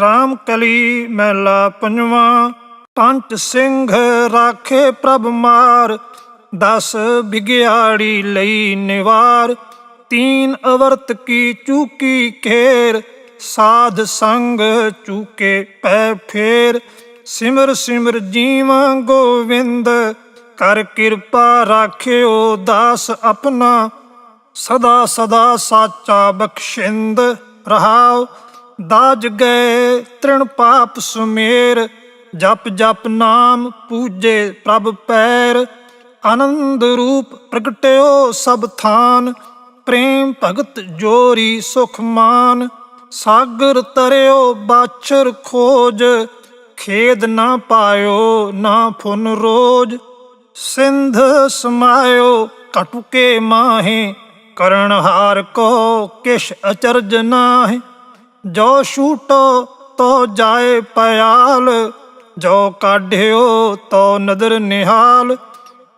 RAM ਕਲੀ ਮਹਿਲਾ ਪੰਜਵਾਂ ਪੰਚ ਸਿੰਘ ਰਾਖੇ ਪ੍ਰਭ ਮਾਰ, ਦਸ ਬਿਗਿਆੜੀ ਲਈ ਨਿਵਾਰ, ਤੀਨ ਅਵਰਤ ਕੀ ਚੂਕੀ ਖੇਰ ਸਾਧ ਸੰਗ ਚੂਕੇ ਪੈ ਫੇਰ, ਸਿਮਰ ਸਿਮਰ ਜੀਵਾਂ ਗੋਵਿੰਦ, ਕਰ ਕਿਰਪਾ ਰਾਖਿਓ ਦਾਸ ਆਪਣਾ, ਸਦਾ ਸਦਾ ਸਾਚਾ ਬਖਸ਼ਿੰਦ ਰਹਾਉ ਦਾਜ ਗਏ ਤ੍ਰਿਣ ਪਾਪ ਸੁਮੇਰ, ਜਪ ਜਪ ਨਾਮ ਪੂਜੇ ਪ੍ਰਭ ਪੈਰ। ਆਨੰਦ ਰੂਪ ਪ੍ਰਗਟਿਓ ਸਭ ਥਾਨ, ਪ੍ਰੇਮ ਭਗਤ ਜੋਰੀ ਸੁਖ ਮਾਨ। ਸਾਗਰ ਤਰਿਓ ਬਾਛਰ ਖੋਜ, ਖੇਦ ਨਾ ਪਾਇਓ, ਨਾ ਫੁਨ ਰੋਜ। ਸਿੰਧ ਸਮਾਇਓ, ਕਟੁਕੇ ਮਾਹੇ, ਕਰਨ ਹਾਰ ਕੋ ਕਿਛ ਅਚਰਜ ਨਾਹਿ। ਜੋ ਛੂਟੋ ਤੋ ਜਾਏ ਪਿਆਲ ਜੋ ਕਾਢਿਓ ਤੋ ਨਦਰ ਨਿਹਾਲ,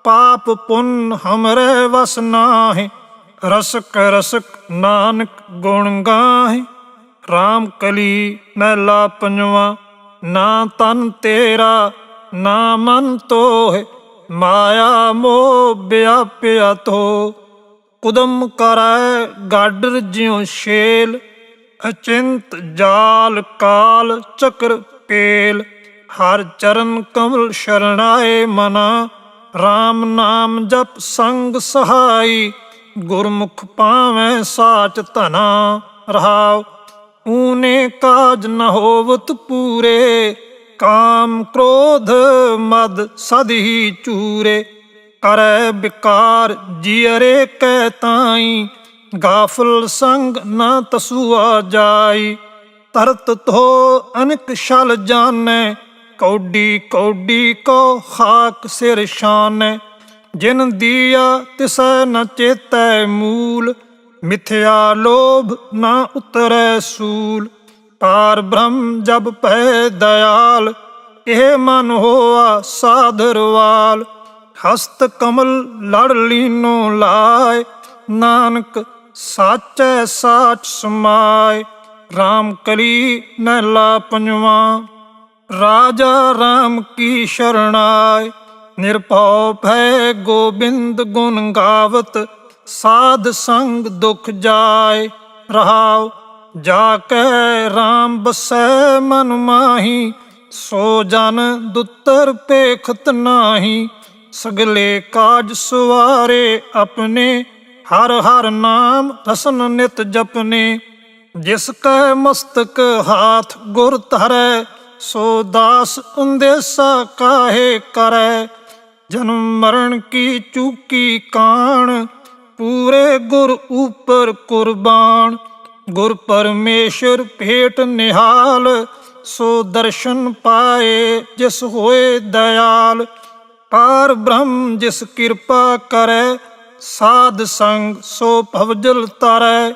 ਪਾਪ ਪੁੰਨ ਹਮਰੇ ਵਸ ਨਾਹਿ, ਰਸਕ ਰਸਕ ਨਾਨਕ ਗੁਣ ਗਾਹਿ। RAM ਕਲੀ ਮਹਿਲਾ ਪੰਜਵਾ, ਨਾ ਤਨ ਤੇਰਾ, ਨਾ ਮਨ ਤੋਹੇ, ਮਾਇਆ ਮੋਹ ਵਿਆਪਿਆ ਤੋ ਕੁਦਮ ਕਰੈ ਗਾਡਰ ਜਿਉ ਸ਼ੇਲ ਅਚਿੰਤ ਜਾਲ ਕਾਲ ਚੱਕਰ ਪੇਲ, ਹਰ ਚਰਨ ਕਮਲ ਸ਼ਰਣਾਏ ਮਨਾ। RAM ਨਾਮ ਜਪ ਸੰਗ ਸਹਾਈ, ਗੁਰਮੁਖ ਪਾਵੈ ਸਾਚ ਧਨਾ। ਰਹਾਉ, ਊਨੇ ਕਾਜ ਨ ਹੋਵਤ ਪੂਰੇ, ਕਾਮ ਕ੍ਰੋਧ ਮਦ ਸਦ ਚੂਰੇ। ਕਰੈ ਵਿਕਾਰ ਜੀਅਰੇ ਕੈ ਤਾਈ ਗਾਫਲ ਸੰਗ ਨਾ ਤਸੂਆ ਜਾਈ, ਤਰਤ ਧੋ ਅਨਕ ਛਲ ਜਾਣੈ, ਕੌਡੀ ਕੌਡੀ ਕੋ ਖਾਕ ਸਿਰ ਸ਼ਾਨੈ ਜਿਨ ਦੀਆ ਤਿਸੈ ਨ ਚੇਤੈ ਮੂਲ, ਮਿਥਿਆ ਲੋਭ ਨਾ ਉਤਰੈ ਸੂਲ। ਪਾਰ ਬ੍ਰਹਮ ਜਬ ਪੈ ਦਇਆਲ, ਇਹ ਮਨ ਹੋਆ ਸਾਧਰਵਾਲ ਹਸਤ ਕਮਲ ਲੜ ਲੀਨੋ ਲਾਏ ਨਾਨਕ ਸਾਚੈ ਸਾਚ ਸਮਾਇ RAM ਕਲੀ ਮਹਿਲਾ ਪੰਜਵਾ ਰਾਜਾ RAM ਕੀ ਸ਼ਰਣਾਇ ਨਿਰਭਉ ਭੈ ਗੋਬਿੰਦ ਗੁਣ ਗਾਵਤ, ਸਾਧ ਸੰਗ ਦੁਖ ਜਾਏ। ਰਹਾਉ, ਜਾ ਕੇ RAM ਬਸੈ ਮਨ ਮਾਹੀ, ਸੋ ਜਨ ਦੁੱਤਰ ਪੇਖਤ ਨਾਹੀ। ਸਗਲੇ ਕਾਜ ਸੁਵਾਰੇ ਆਪਣੇ ਹਰ ਹਰ ਨਾਮ ਰਸਨ ਨਿਤ ਜਪਨੇ, ਜਿਸ ਕੈ ਮਸਤਕ ਹਾਥ ਗੁਰ ਧਰੈ, ਸੋ ਦਾਸ ਅੰਦੇਸਾ ਕਾਹੇ ਕਰੈ। ਜਨਮ ਮਰਨ ਕੀ ਚੂਕੀ ਕਾਣ, ਪੂਰੇ ਗੁਰ ਉਪਰ ਕੁਰਬਾਨ। ਗੁਰ ਪਰਮੇਸ਼ਰ ਭੇਟ ਨਿਹਾਲ, ਸੋ ਦਰਸ਼ਨ ਪਾਏ ਜਿਸ ਹੋਏ ਦਇਆਲ। ਪਾਰ ਬ੍ਰਹਮ ਜਿਸ ਕਿਰਪਾ ਕਰੈ ਸਾਧ ਸੰਗ ਸੋ ਭਵਜਲ ਤਰੈ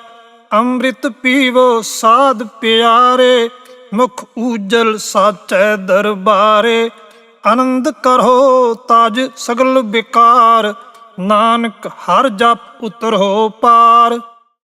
ਅੰਮ੍ਰਿਤ ਪੀਵੋ ਸਾਧ ਪਿਆਰੇ, ਮੁਖ ਊਜਲ ਸਾਚੈ ਦਰਬਾਰੇ। ਆਨੰਦ ਕਰੋ ਤਾਜ ਸਗਲ ਵਿਕਾਰ, ਨਾਨਕ ਹਰ ਜਪ ਉਤਰੋ ਪਾਰ।